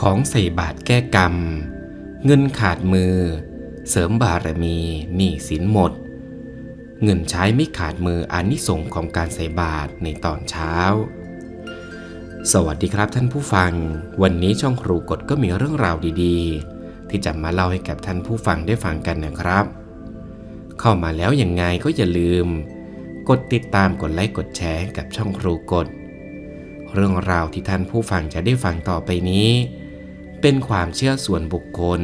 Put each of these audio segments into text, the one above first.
ของใส่บาตรแก้กรรม เงินขาดมือ เสริมบารมีหนี้สินหมด เงินใช้ไม่ขาดมืออานิสงส์ของการใส่บาตรในตอนเช้า สวัสดีครับท่านผู้ฟัง วันนี้ช่องครูกฎก็มีเรื่องราวดีๆ ที่จะมาเล่าให้กับท่านผู้ฟังได้ฟังกันนะครับ เข้ามาแล้วยังไงก็อย่าลืม กดติดตามกดไลค์กดแชร์กับช่องครูกฎเรื่องราวที่ท่านผู้ฟังจะได้ฟังต่อไปนี้ เป็นความเชื่อส่วนบุคคล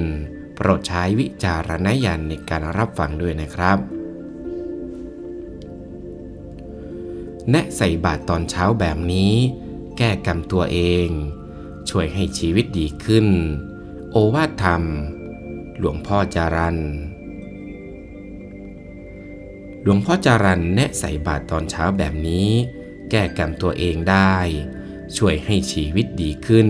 โปรดใช้วิจารณญาณในการรับฟังด้วยนะครับ แนะใส่บาตรตอนเช้าแบบนี้ แก้กรรมตัวเอง ช่วยให้ชีวิตดีขึ้น โอวาทธรรม หลวงพ่อจารันหลวงพ่อจารันแนะใส่บาตรตอนเช้าแบบนี้ แก้กรรมตัวเองได้ ช่วยให้ชีวิตดีขึ้น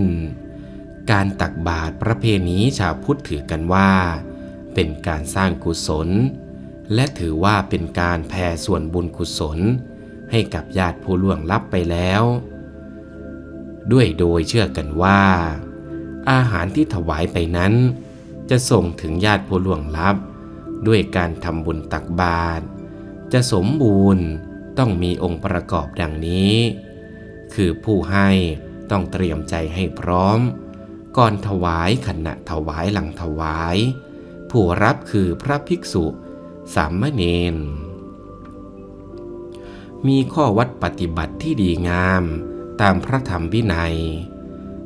การตักบาตรประเพณีชาวพุทธถือกันว่า เป็นการสร้างกุศล และถือว่าเป็นการแผ่ส่วนบุญกุศล ให้กับญาติผู้ล่วงลับไปแล้ว ด้วยโดยเชื่อกันว่า อาหารที่ถวายไปนั้น จะส่งถึงญาติผู้ล่วงลับ ด้วยการทำบุญตักบาตรจะสมบูรณ์ต้องมีองค์ประกอบดังนี้ คือผู้ให้ต้องเตรียมใจให้พร้อม ก่อนถวายขณะถวายหลังถวาย ผู้รับคือพระภิกษุสามเณรมีข้อวัดปฏิบัติที่ดีงามตามพระธรรมวินัย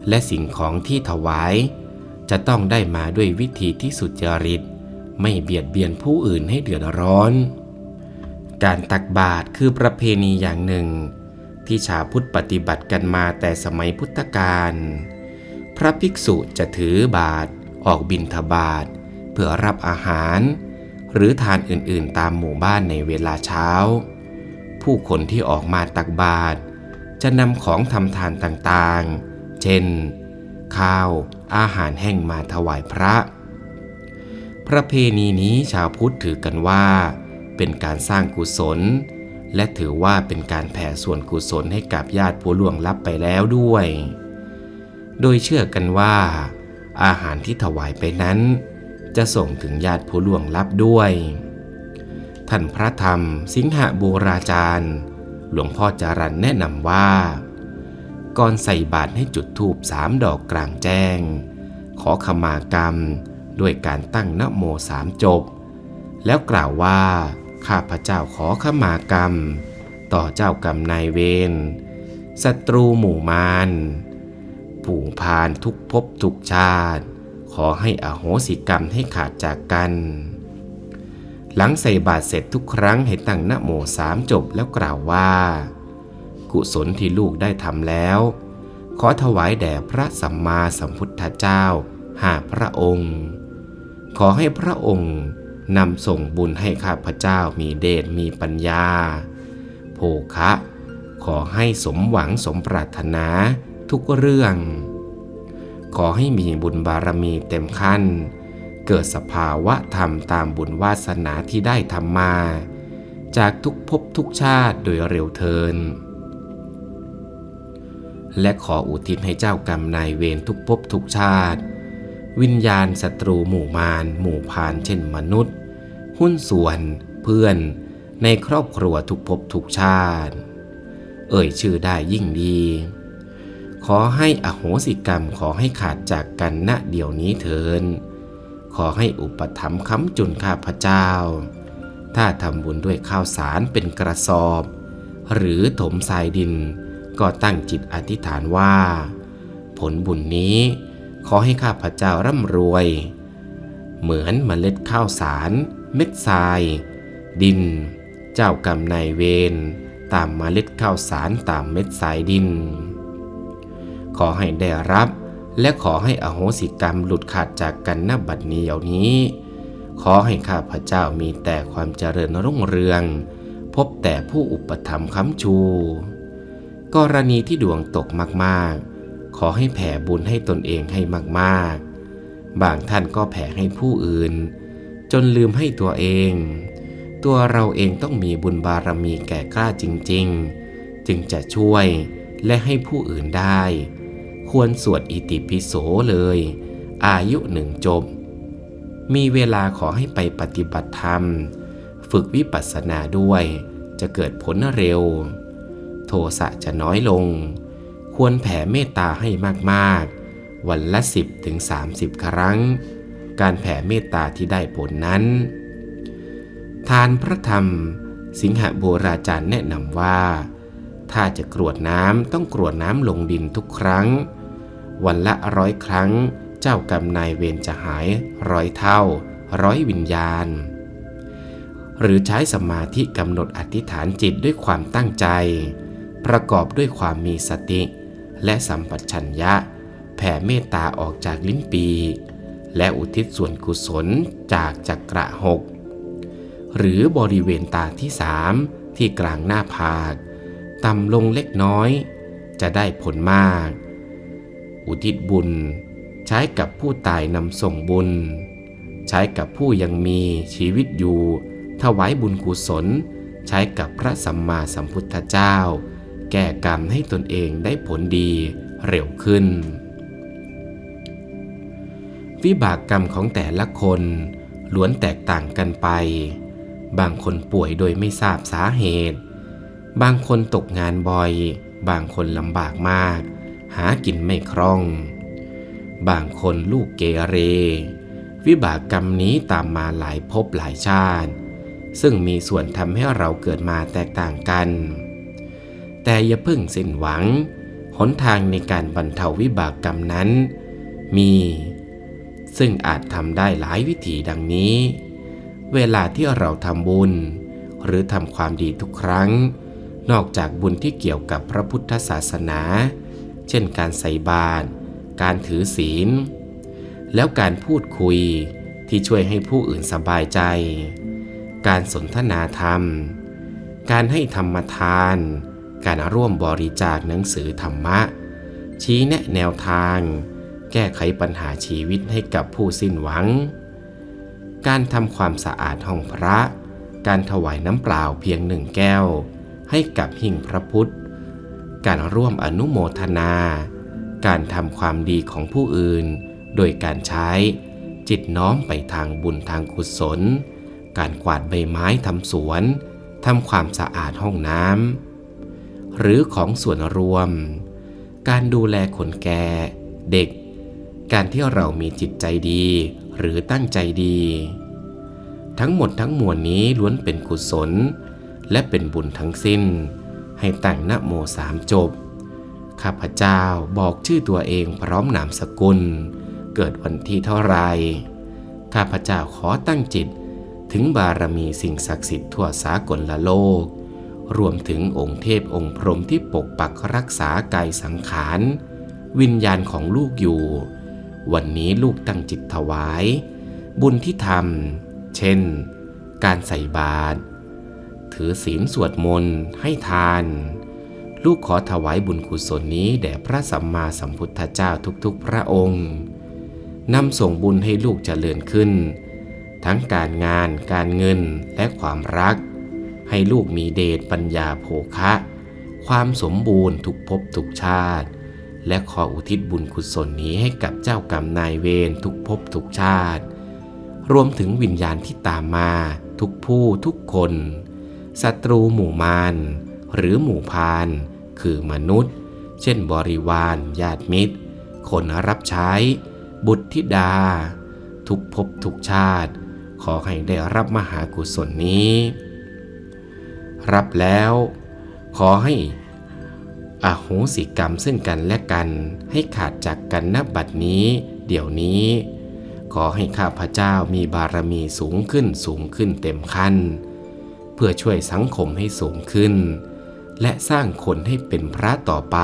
และสิ่งของที่ถวาย จะต้องได้มาด้วยวิธีที่สุจริต ไม่เบียดเบียนผู้อื่นให้เดือดร้อน การตักบาตรคือประเพณีอย่างหนึ่ง ที่ชาวพุทธปฏิบัติกันมาแต่สมัยพุทธกาล พระภิกษุจะถือบาตรออกบิณฑบาตเพื่อรับอาหาร หรือทานอื่นๆตามหมู่บ้านในเวลาเช้า ผู้คนที่ออกมาตักบาตรจะนำของทำทานต่างๆ เช่น ข้าวอาหารแห้งมาถวายพระ ประเพณีนี้ชาวพุทธถือกันว่า เป็นการสร้างกุศล และถือว่าเป็นการแผ่ส่วนกุศลให้กับญาติผู้ล่วงลับไปแล้วด้วย โดยเชื่อกันว่า อาหารที่ถวายไปนั้น จะส่งถึงญาติผู้ล่วงลับด้วย ท่านพระธรรมสิงหบูราจารย์ หลวงพ่อจารันแนะนำว่า ก่อนใส่บาตรให้จุดธูปสามดอกกลางแจ้ง ขอขมากรรมด้วยการตั้งนโมสามจบ แล้วกล่าวว่า ข้าพเจ้าขอขมากรรม ต่อเจ้ากรรมนายเวรศัตรูหมู่มาร ผู้พานทุกภพทุกชาติ ขอให้อโหสิกรรมให้ขาดจากกัน หลังใส่บาตรเสร็จทุกครั้งให้ตั้งนโมสามจบแล้วกล่าวว่า กุศลที่ลูกได้ทำแล้ว ขอถวายแด่พระสัมมาสัมพุทธเจ้าหาพระองค์ ขอให้พระองค์นำส่งบุญให้ข้าพเจ้ามีเดชมีปัญญา โภคะ ขอให้สมหวังสมปรารถนา ทุกเรื่อง ขอให้มีบุญบารมีเต็มขั้น เกิดสภาวะธรรมตามบุญวาสนาที่ได้ทำมา จากทุกภพทุกชาติโดยเร็วเทิน และขออุทิศให้เจ้ากรรมนายเวรทุกภพทุกชาติ วิญญาณศัตรูหมู่มารหมู่พานเช่นมนุษย์ หุ้นส่วนเพื่อนในครอบครัวทุกภพทุกชาติ เอ่ยชื่อได้ยิ่งดี ขอให้อโหสิกรรมขอให้ขาดจากกันณเดี๋ยวนี้เถินขอให้อุปถัมภ์ค้ำจุนข้าพเจ้า ถ้าทำบุญด้วยข้าวสารเป็นกระสอบ หรือถมทรายดิน ก็ตั้งจิตอธิษฐานว่า ผลบุญนี้ขอให้ข้าพเจ้าร่ำรวย เหมือนเมล็ดข้าวสาร เม็ดทราย ดิน เจ้ากรรมนายเวรตามเมล็ดข้าวสารตามเม็ดทรายดิน ขอให้ได้รับ และขอให้อโหสิกรรมหลุดขาดจากกันณบัดนี้เดี๋ยวนี้ ขอให้ข้าพเจ้ามีแต่ความเจริญรุ่งเรือง พบแต่ผู้อุปถัมภ์ค้ำชู กรณีที่ดวงตกมากๆ ขอให้แผ่บุญให้ตนเองให้มากๆ บางท่านก็แผ่ให้ผู้อื่น จนลืมให้ตัวเอง ตัวเราเองต้องมีบุญบารมีแก่กล้าจริง ๆ จึงจะช่วยและให้ผู้อื่นได้ ควรสวดอิติปิโสเลย อายุหนึ่งจบ มีเวลาขอให้ไปปฏิบัติธรรม ฝึกวิปัสสนาด้วย จะเกิดผลเร็ว โทสะจะน้อยลง ควรแผ่เมตตาให้มากๆ วันละ 10ถึง30 ครั้ง การแผ่เมตตาที่ได้ผลนั้น ทานพระธรรม สิงหโบราจารย์แนะนำว่าถ้าจะกรวดน้ำต้องกรวดน้ำลงดินทุกครั้ง วันละร้อยครั้ง เจ้ากรรมนายเวรจะหายร้อยเท่า ร้อยวิญญาณ หรือใช้สมาธิกำหนดอธิษฐานจิตด้วยความตั้งใจ ประกอบด้วยความมีสติ และสัมปชัญญะ แผ่เมตตาออกจากลิ้นปี และอุทิศส่วนกุศลจากจักระหกหรือบริเวณตาที่สามที่กลางหน้าผาก ต่ำลงเล็กน้อย จะได้ผลมาก อุทิศบุญ ใช้กับผู้ตายนำส่งบุญ ใช้กับผู้ยังมีชีวิตอยู่ ถวายบุญกุศล ใช้กับพระสัมมาสัมพุทธเจ้า แก้กรรมให้ตนเองได้ผลดีเร็วขึ้น วิบากกรรมของแต่ละคนล้วนแตกต่างกันไป บางคนป่วยโดยไม่ทราบสาเหตุ บางคนตกงานบ่อย บางคนลำบากมาก หากินไม่คล่อง บางคนลูกเกเร วิบากกรรมนี้ตามมาหลายภพหลายชาติ ซึ่งมีส่วนทำให้เราเกิดมาแตกต่างกัน แต่อย่าเพิ่งสิ้นหวัง หนทางในการบรรเทาวิบากกรรมนั้น มี ซึ่งอาจทำได้หลายวิธีดังนี้ เวลาที่เราทำบุญ หรือทำความดีทุกครั้งนอกจากบุญที่เกี่ยวกับพระพุทธศาสนา เช่นการใส่บาตรการถือศีล แล้วการพูดคุยที่ช่วยให้ผู้อื่นสบายใจ การสนทนาธรรม การให้ธรรมทาน การร่วมบริจาคหนังสือธรรมะ ชี้แนะแนวทาง แก้ไขปัญหาชีวิตให้กับผู้สิ้นหวัง การทำความสะอาดห้องพระ การถวายน้ำเปล่าเพียงหนึ่งแก้ว ให้กับหิ่งพระพุทธ การร่วมอนุโมทนา การทำความดีของผู้อื่น โดยการใช้ จิตน้อมไปทางบุญทางกุศล การกวาดใบไม้ทำสวนทำความสะอาดห้องน้ำหรือของส่วนรวม การดูแลคนแก่เด็ก การที่เรามีจิตใจดี หรือตั้งใจดี ทั้งหมดทั้งมวลนี้ล้วนเป็นกุศล และเป็นบุญทั้งสิ้น ให้แต่งนโมสามจบ ข้าพเจ้าบอกชื่อตัวเองพร้อมนามสกุล เกิดวันที่เท่าไร ข้าพเจ้าขอตั้งจิต ถึงบารมีสิ่งศักดิ์สิทธิ์ทั่วสากลละโลก รวมถึงองค์เทพองค์พรหมที่ปกปักรักษากายสังขาร วิญญาณของลูกอยู่ วันนี้ลูกตั้งจิตถวาย บุญที่ทำเช่น การใส่บาตร ถือศีลสวดมนต์ให้ทาน ลูกขอถวายบุญกุศลนี้แด่พระสัมมาสัมพุทธเจ้าทุกๆพระองค์นำส่งบุญให้ลูกเจริญขึ้น ทั้งการงานการเงินและความรัก ให้ลูกมีเดชปัญญาโภคะ ความสมบูรณ์ทุกภพทุกชาติ และขออุทิศบุญกุศลนี้ให้กับเจ้ากรรมนายเวรทุกภพทุกชาติ รวมถึงวิญญาณที่ตามมาทุกผู้ทุกคน ศัตรูหมู่มารหรือหมู่พาน คือมนุษย์ เช่นบริวารญาติมิตร คนรับใช้ บุตรธิดา ทุกภพทุกชาติ ขอให้ได้รับมหากุศลนี้ รับแล้ว ขอให้อโหสิกรรมซึ่งกันและกันให้ขาดจากกันนับบัดนี้ เดี๋ยวนี้ ขอให้ข้าพเจ้ามีบารมีสูงขึ้นสูงขึ้นเต็มขั้น พื่อช่วยสังคมให้สูงขึ้น และสร้างคนให้เป็นพระต่อไป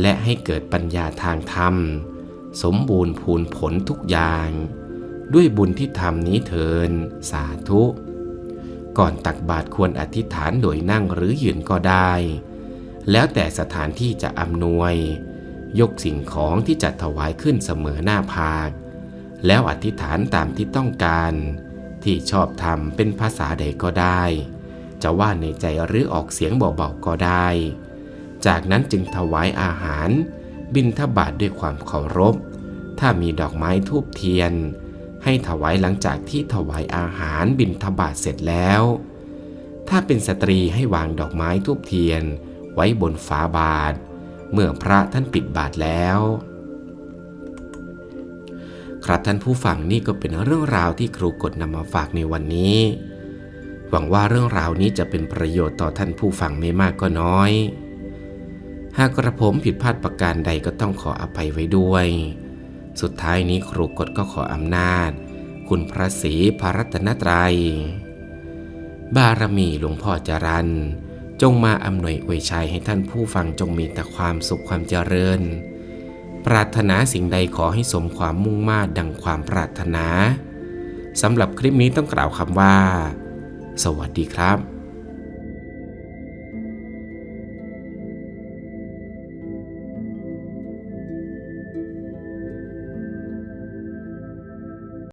และให้เกิดปัญญาทางธรรม สมบูรณ์พูนผลทุกอย่าง ด้วยบุญที่ทำนี้เทิน สาธุ ก่อนตักบาตรควรอธิษฐานโดยนั่งหรือยืนก็ได้ แล้วแต่สถานที่จะอำนวย ยกสิ่งของที่จะถวายขึ้นเสมอหน้าผาก แล้วอธิษฐานตามที่ต้องการ ที่ชอบทำเป็นภาษาใดก็ได้ จะว่าในใจหรือออกเสียงเบาๆก็ได้ จากนั้นจึงถวายอาหาร บินทบาทด้วยความเคารพ ถ้ามีดอกไม้ทูบเทียน ให้ถวายหลังจากที่ถวายอาหารบินทบาทเสร็จแล้ว ถ้าเป็นสตรีให้วางดอกไม้ทูบเทียน ไว้บนฝาบาท เมื่อพระท่านปิดบาทแล้ว ครับท่านผู้ฟังนี่ก็เป็นเรื่องราวที่ครูกดนำมาฝากในวันนี้ หวังว่าเรื่องราวนี้จะเป็นประโยชน์ต่อท่านผู้ฟังไม่มากก็น้อย หากกระผมผิดพลาดประการใดก็ต้องขออภัยไว้ด้วย สุดท้ายนี้ครูกดก็ขออำนาจ คุณพระศรีพระรัตนตรัย บารมีหลวงพ่อจรันจงมาอำนวยอวยชัยให้ท่านผู้ฟังจงมีแต่ความสุขความเจริญ ปรารถนาสิ่งใดขอให้สมความมุ่งมา่ดังความปรารถนาสำหรับคลิปนี้ต้องกล่าวคำว่า สวัสดีครับ